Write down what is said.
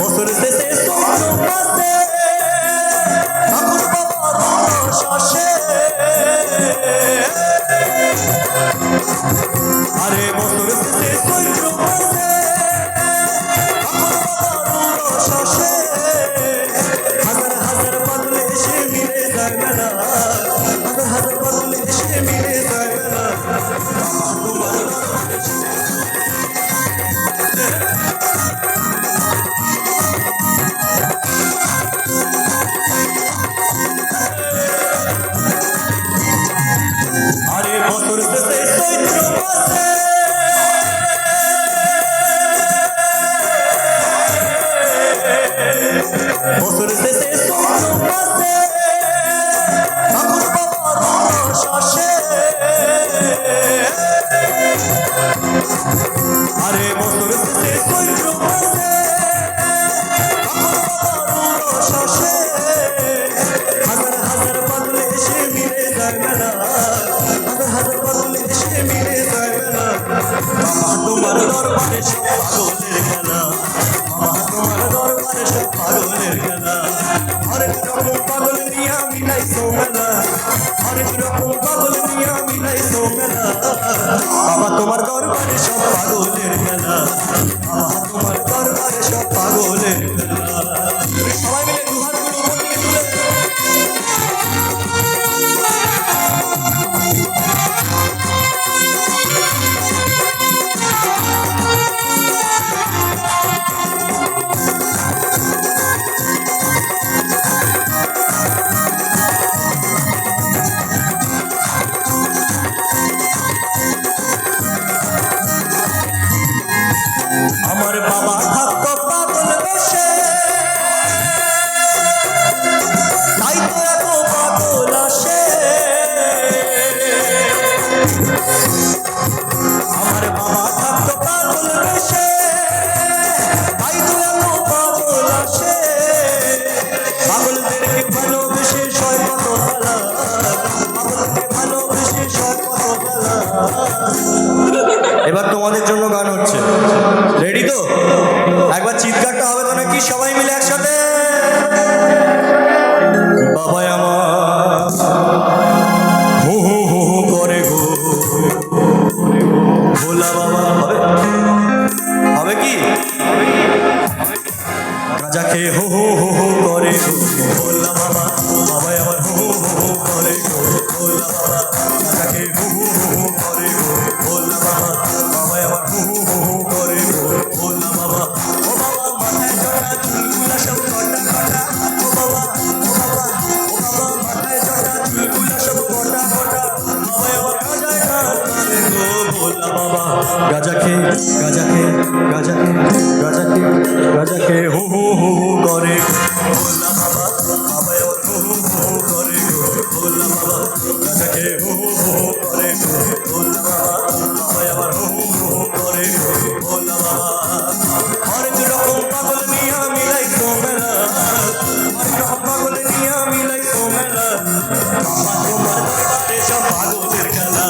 বছর শেষে রকম পাগল নিয়া মিলাইছো মেলা। বাবা তোমার ঘর বাড়ি সব পাগলের মেলা। এবার তোমাদের জন্য গান হচ্ছে। রেডি তো? একবার চিৎকারটা হবে তো নাকি সবাই মিলে একসাথে? বাবা আমার, হু হু করে হবে? কি? গাঁজা হো হো হো করে ভোলা বাবা গাজা খেয়ে গাজা খেয়ে গাজা খেয়ে গাজা খেয়ে গাজা খেয়ে হু হু হু হু করে। ভোলা বাবা বাবা ওর হু হু হু করে। ভোলা বাবা গাজা খেয়ে হু হু হু করে ভোলা বাবা বাবা আবার হু হু হু করে ভোলা বাবা হরেক রকম পাগল নিয়া মিলাই তো মেলা তোমার সব পাগলের খেলা।